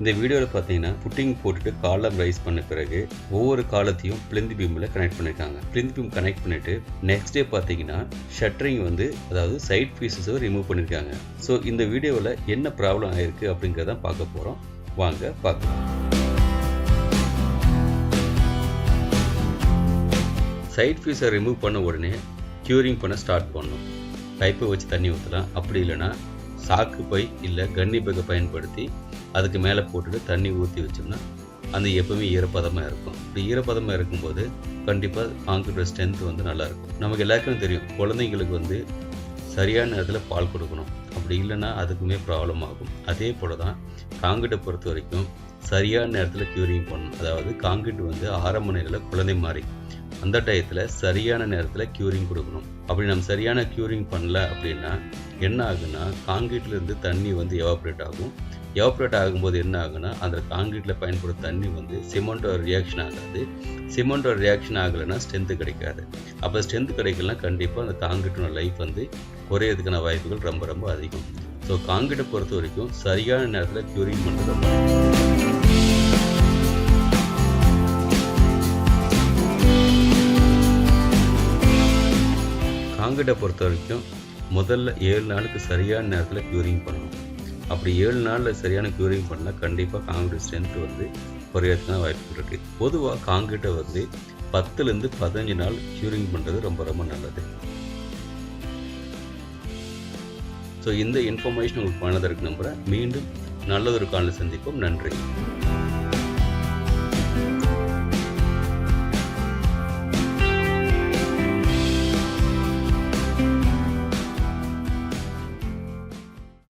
இந்த வீடியோவில் பார்த்தீங்கன்னா புட்டிங் போட்டுட்டு காலம் ரைஸ் பண்ண பிறகு ஒவ்வொரு காலத்தையும் பிளிந்து பீமில் கனெக்ட் பண்ணியிருக்காங்க பிளிந்து பீம் கனெக்ட் பண்ணிட்டு நெக்ஸ்ட் டே பார்த்தீங்கன்னா ஷட்டரிங் வந்து அதாவது சைட் பீசஸை ரிமூவ் பண்ணியிருக்காங்க ஸோ இந்த வீடியோவில் என்ன ப்ராப்ளம் ஆயிருக்கு அப்படிங்கிறத பார்க்க போகிறோம் வாங்க பார்க்கலாம். சைட் ஃபீஸை ரிமூவ் பண்ண உடனே க்யூரிங் பண்ண ஸ்டார்ட் பண்ணணும். பைப்பை வச்சு தண்ணி ஊற்றலாம் அப்படி இல்லைன்னா சாக்கு பை இல்லை கன்னி பைக்கை பயன்படுத்தி அதுக்கு மேலே போட்டுட்டு தண்ணி ஊற்றி வச்சோம்னா அந்த எப்பவுமே ஈரப்பதமாக இருக்கும். இப்படி ஈரப்பதமாக இருக்கும்போது கண்டிப்பாக காங்கிரீட்டோட ஸ்ட்ரென்த் வந்து நல்லாயிருக்கும். நமக்கு எல்லாருக்கும் தெரியும் குழந்தைங்களுக்கு வந்து சரியான நேரத்தில் பால் கொடுக்கணும். அப்படி இல்லைன்னா அதுக்குமே ப்ராப்ளம் ஆகும். அதே போல் தான் காங்கிரீட்டை பொறுத்த வரைக்கும் சரியான நேரத்தில் க்யூரிங் பண்ணணும். அதாவது காங்கிரீட் வந்து ஆரம்ப நிலையில் குழந்தை மாதிரி அந்த டயத்தில் சரியான நேரத்தில் க்யூரிங் கொடுக்கணும். அப்படி நம்ம சரியான க்யூரிங் பண்ணல அப்படின்னா என்ன ஆகுன்னா காங்கிரீட்லேருந்து தண்ணி வந்து எவாப்ரேட் ஆகும். எவப்ரேட் ஆகும்போது என்ன ஆகுனா அந்த காங்கிரீட்டில் பயன்படுத்த தண்ணி வந்து சிமெண்ட்டோட ரியாக்ஷன் ஆகாது. சிமெண்ட்டோட ரியாக்ஷன் ஆகலைன்னா ஸ்ட்ரென்த்து கிடைக்காது. அப்போ ஸ்ட்ரென்த் கிடைக்கலனா கண்டிப்பாக அந்த காங்கிரீட்டோட லைஃப் வந்து குறையிறதுக்கான வாய்ப்புகள் ரொம்ப ரொம்ப அதிகம். ஸோ காங்கிரீட்டை பொறுத்த வரைக்கும் சரியான நேரத்தில் க்யூரிங் பண்ணுறது ரொம்ப காங்கிரீட்டை பொறுத்த வரைக்கும் முதல்ல ஏழு நாளுக்கு சரியான நேரத்தில் க்யூரிங் பண்ணணும். அப்படி ஏழு நாளில் சரியான க்யூரிங் பண்ணால் கண்டிப்பாக காங்கிரீட் ஸ்ட்ரென்த் வந்து குறையறதுக்கான வாய்ப்பு இருக்குது பொதுவாக காங்கிரீட்டை வந்து பத்துலேருந்து பதினஞ்சு நாள் க்யூரிங் பண்ணுறது ரொம்ப ரொம்ப நல்லது. ஸோ இந்த இன்ஃபர்மேஷன் உங்களுக்கு பண்ணதற்கு நம்புகிறேன் மீண்டும் நல்லதொரு காலில் சந்திப்போம். நன்றி.